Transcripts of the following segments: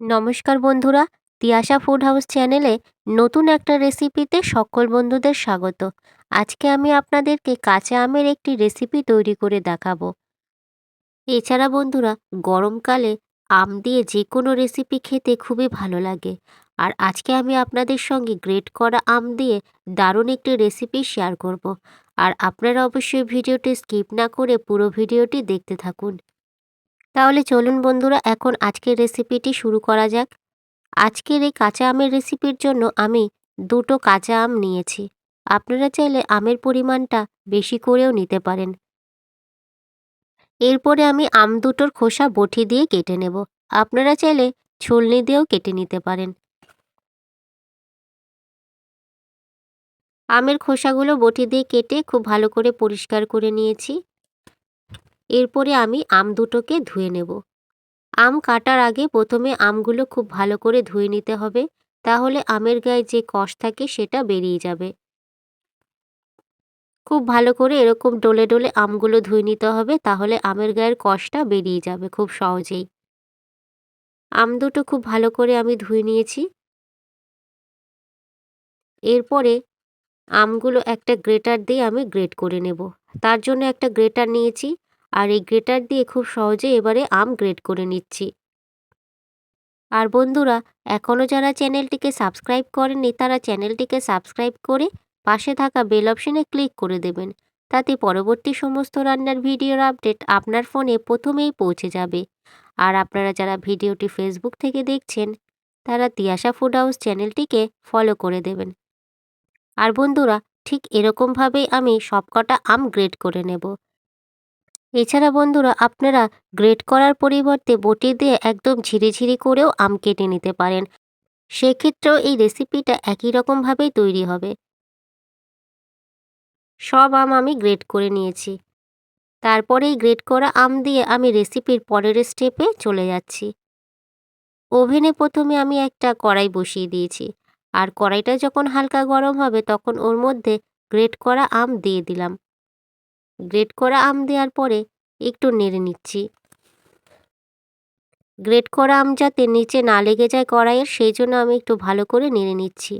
নমস্কার বন্ধুরা, Tiyasha food house চ্যানেলে নতুন একটা রেসিপিতে সকল বন্ধুদের স্বাগত। আজকে আমি আপনাদেরকে কাঁচা আমের একটি রেসিপি তৈরি করে দেখাবো। এছাড়া বন্ধুরা গরমকালে আম দিয়ে যে কোনো রেসিপি খেতে খুবই ভালো লাগে। আর আজকে আমি আপনাদের সঙ্গে গ্রেট করা আম দিয়ে দারুণ একটি রেসিপি শেয়ার করব। আর আপনারা অবশ্যই ভিডিওটি স্কিপ না করে পুরো ভিডিওটি দেখতে থাকুন। তাহলে চলুন বন্ধুরা, এখন আজকের রেসিপিটি শুরু করা যাক। আজকের এই কাঁচা আমের রেসিপির জন্য আমি দুটো কাঁচা আম নিয়েছি। আপনারা চাইলে আমের পরিমাণটা বেশি করেও নিতে পারেন। এরপরে আমি আম দুটোর খোসা বটি দিয়ে কেটে নেব। আপনারা চাইলে ছলনি দিয়েও কেটে নিতে পারেন। আমের খোসাগুলো বটি দিয়ে কেটে খুব ভালো করে পরিষ্কার করে নিয়েছি। এরপরে আমি আম দুটোকে ধুয়ে নেব। আম কাটার আগে প্রথমে আমগুলো খুব ভালো করে ধুয়ে নিতে হবে, তাহলে আমের গায়ে যে কষ থাকে সেটা বেরিয়ে যাবে। খুব ভালো করে এরকম ডলে ডলে আমগুলো ধুয়ে নিতে হবে, তাহলে আমের গায়ের কষটা বেরিয়ে যাবে খুব সহজেই। আম দুটো খুব ভালো করে আমি ধুয়ে নিয়েছি। এরপরে আমগুলো একটা গ্রেটার দিয়ে আমি গ্রেট করে নেব। তার জন্য একটা গ্রেটার নিয়েছি। আর এই গ্রেটার দিয়ে খুব সহজে এবারে আম গ্রেট করে নিচ্ছি। আর বন্ধুরা, এখনও যারা চ্যানেলটিকে সাবস্ক্রাইব করেননি, তারা চ্যানেলটিকে সাবস্ক্রাইব করে পাশে থাকা বেল অপশনে ক্লিক করে দেবেন। তাতে পরবর্তী সমস্ত রান্নার ভিডিওর আপডেট আপনার ফোনে প্রথমেই পৌঁছে যাবে। আর আপনারা যারা ভিডিওটি ফেসবুক থেকে দেখছেন, তারা তিয়াশা ফুড হাউস চ্যানেলটিকে ফলো করে দেবেন। আর বন্ধুরা, ঠিক এরকমভাবেই আমি সবকটা আম গ্রেড করে নেব। এছাড়া বন্ধুরা, আপনারা গ্রেট করার পরিবর্তে বটি দিয়ে একদম ঝিরিঝিরি করেও আম কেটে নিতে পারেন। সেক্ষেত্রেও এই রেসিপিটা একই রকমভাবেই তৈরি হবে। সব আম আমি গ্রেট করে নিয়েছি। তারপরে এই গ্রেট করা আম দিয়ে আমি রেসিপির পরের স্টেপে চলে যাচ্ছি। ওভেনে প্রথমে আমি একটা কড়াই বসিয়ে দিয়েছি। আর কড়াইটা যখন হালকা গরম হবে, তখন ওর মধ্যে গ্রেট করা আম দিয়ে দিলাম। গ্রেট করা আম দেওয়ার পরে একটু নেড়ে নিচ্ছি। গ্রেট করা আম যাতে নিচে না লেগে যায় কড়াইয়ের সেই জন্য আমি একটু ভালো করে নেড়ে নিচ্ছি।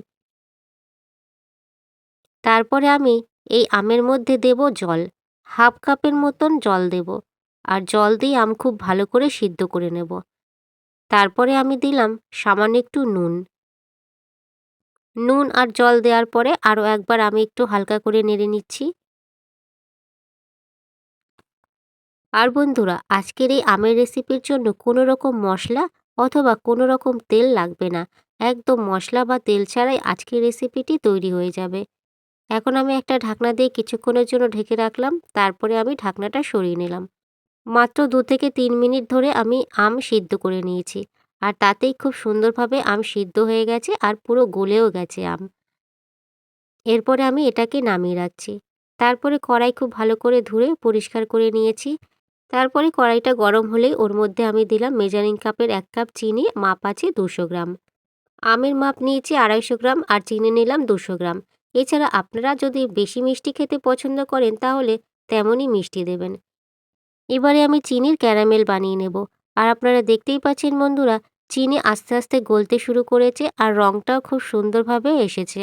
তারপরে আমি এই আমের মধ্যে দেব জল, হাফ কাপের মতন জল দেব আর জল দিয়ে আম খুব ভালো করে সিদ্ধ করে নেব। তারপরে আমি দিলাম সামান্য একটু নুন। নুন আর জল দেওয়ার পরে আরও একবার আমি একটু হালকা করে নেড়ে নিচ্ছি। আর বন্ধুরা, আজকের এই আমের রেসিপির জন্য কোনো রকম মশলা অথবা কোনো রকম তেল লাগবে না। একদম মশলা বা তেল ছাড়াই আজকের রেসিপিটি তৈরি হয়ে যাবে। এখন আমি একটা ঢাকনা দিয়ে কিছুক্ষণের জন্য ঢেকে রাখলাম, তারপরে আমি ঢাকনাটা সরিয়ে নিলাম। মাত্র দু থেকে তিন মিনিট ধরে আমি আম সিদ্ধ করে নিয়েছি, আর তাতেই খুব সুন্দরভাবে আম সিদ্ধ হয়ে গেছে আর পুরো গলেও গেছে আম। এরপরে আমি এটাকে নামিয়ে রাখছি। তারপরে কড়াই খুব ভালো করে ধুয়ে পরিষ্কার করে নিয়েছি। তারপরে কড়াইটা গরম হলেই ওর মধ্যে আমি দিলাম মেজারিং কাপের এক কাপ চিনি, মাপ আছে দুশো গ্রাম। আমের মাপ নিয়েছি আড়াইশো গ্রাম আর চিনি নিলাম দুশো গ্রাম। এছাড়া আপনারা যদি বেশি মিষ্টি খেতে পছন্দ করেন তাহলে তেমনই মিষ্টি দেবেন। এবারে আমি চিনির ক্যারামেল বানিয়ে নেব। আর আপনারা দেখতেই পাচ্ছেন বন্ধুরা, চিনি আস্তে আস্তে গলতে শুরু করেছে আর রঙটাও খুব সুন্দরভাবে এসেছে।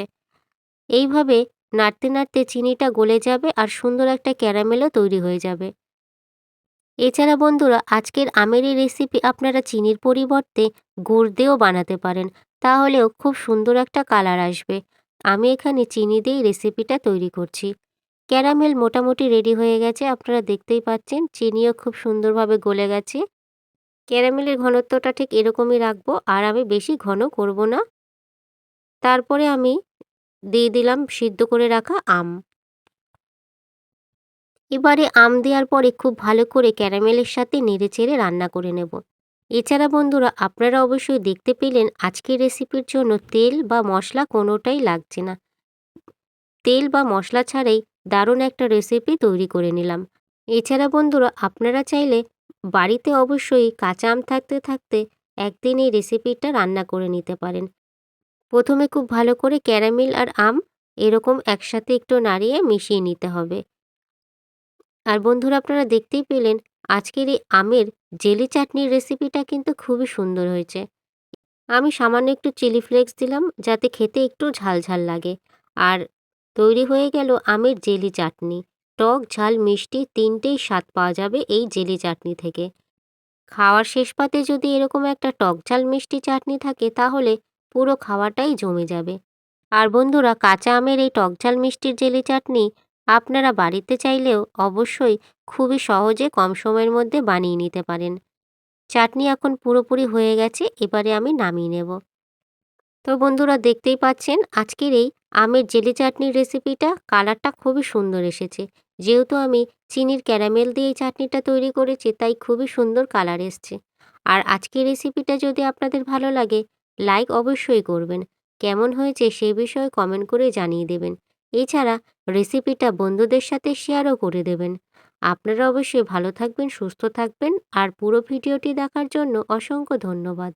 এইভাবে নাড়তে নাড়তে চিনিটা গলে যাবে আর সুন্দর একটা ক্যারামেলও তৈরি হয়ে যাবে। এছাড়া বন্ধুরা, আজকের আমের এই রেসিপি আপনারা চিনির পরিবর্তে গুড় দিয়েও বানাতে পারেন। তাহলেও খুব সুন্দর একটা কালার আসবে। আমি এখানে চিনি দিয়েই রেসিপিটা তৈরি করছি। ক্যারামেল মোটামুটি রেডি হয়ে গেছে, আপনারা দেখতেই পাচ্ছেন, চিনিও খুব সুন্দরভাবে গলে গেছে। ক্যারামেলের ঘনত্বটা ঠিক এরকমই রাখব, আর আমি বেশি ঘন করব না। তারপরে আমি দিয়ে দিলাম সিদ্ধ করে রাখা আম। এবারে আম দেওয়ার পরে খুব ভালো করে ক্যারামেলের সাথে নেড়ে চেড়ে রান্না করে নেব। এছাড়া বন্ধুরা, আপনারা অবশ্যই দেখতে পেলেন আজকের রেসিপির জন্য তেল বা মশলা কোনোটাই লাগছে না। তেল বা মশলা ছাড়াই দারুণ একটা রেসিপি তৈরি করে নিলাম। এছাড়া বন্ধুরা, আপনারা চাইলে বাড়িতে অবশ্যই কাঁচা আম থাকতে থাকতে একদিন এই রেসিপিটা রান্না করে নিতে পারেন। প্রথমে খুব ভালো করে ক্যারামেল আর আম এরকম একসাথে একটু নাড়িয়ে মিশিয়ে নিতে হবে। আর বন্ধুরা আপনারা দেখতেই পেলেন, আজকের এই আমের জেলি চাটনির রেসিপিটা কিন্তু খুবই সুন্দর হয়েছে। আমি সামান্য একটু চিলি ফ্লেক্স দিলাম, যাতে খেতে একটু ঝাল ঝাল লাগে। আর তৈরি হয়ে গেল আমের জেলি চাটনি। টক, ঝাল, মিষ্টি তিনটেই স্বাদ পাওয়া যাবে এই জেলি চাটনি থেকে। খাওয়ার শেষ পাতে যদি এরকম একটা টক, ঝাল, মিষ্টি চাটনি থাকে, তাহলে পুরো খাওয়াটাই জমে যাবে। আর বন্ধুরা, কাঁচা আমের এই টক, ঝাল, মিষ্টির জেলি চাটনি আপনারা বাড়িতে চাইলেও অবশ্যই খুবই সহজে কম সময়ের মধ্যে বানিয়ে নিতে পারেন। চাটনি এখন পুরোপুরি হয়ে গেছে, এবারে আমি নামিয়ে নেব। তো বন্ধুরা দেখতেই পাচ্ছেন, আজকের এই আমের জেলি চাটনির রেসিপিটা, কালারটা খুবই সুন্দর এসেছে। যেহেতু আমি চিনির ক্যারামেল দিয়ে এই চাটনিটা তৈরি করেছি, তাই খুবই সুন্দর কালার এসছে। আর আজকের রেসিপিটা যদি আপনাদের ভালো লাগে, লাইক অবশ্যই করবেন। কেমন হয়েছে সে বিষয়ে কমেন্ট করে জানিয়ে দেবেন। এছাড়া রেসিপিটা বন্ধুদের সাথে শেয়ারও করে দেবেন। আপনারা অবশ্যই ভালো থাকবেন, সুস্থ থাকবেন, আর পুরো ভিডিওটি দেখার জন্য অসংখ্য ধন্যবাদ।